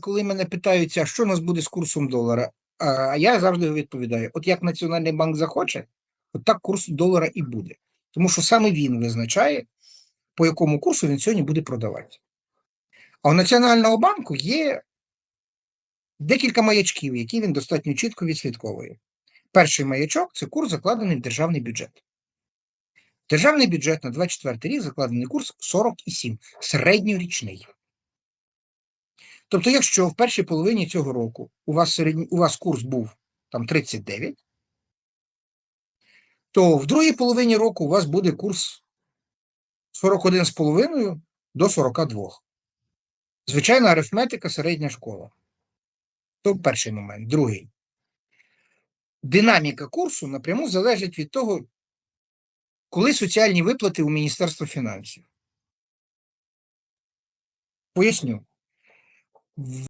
коли мене питаються, що у нас буде з курсом долара, а я завжди відповідаю: от як Національний банк захоче, от так курс долара і буде. Тому що саме він визначає, по якому курсу він сьогодні буде продавати. А у Національного банку є декілька маячків, які він достатньо чітко відслідковує. Перший маячок це курс, закладений в державний бюджет. Державний бюджет на 24 рік закладений курс 47, середньорічний. Тобто, якщо в першій половині цього року у вас середній, у вас курс був там 39, то в другій половині року у вас буде курс 41,5 до 42. Звичайна арифметика, середня школа. То перший момент. Другий. Динаміка курсу напряму залежить від того, коли соціальні виплати у Міністерства фінансів. Поясню. В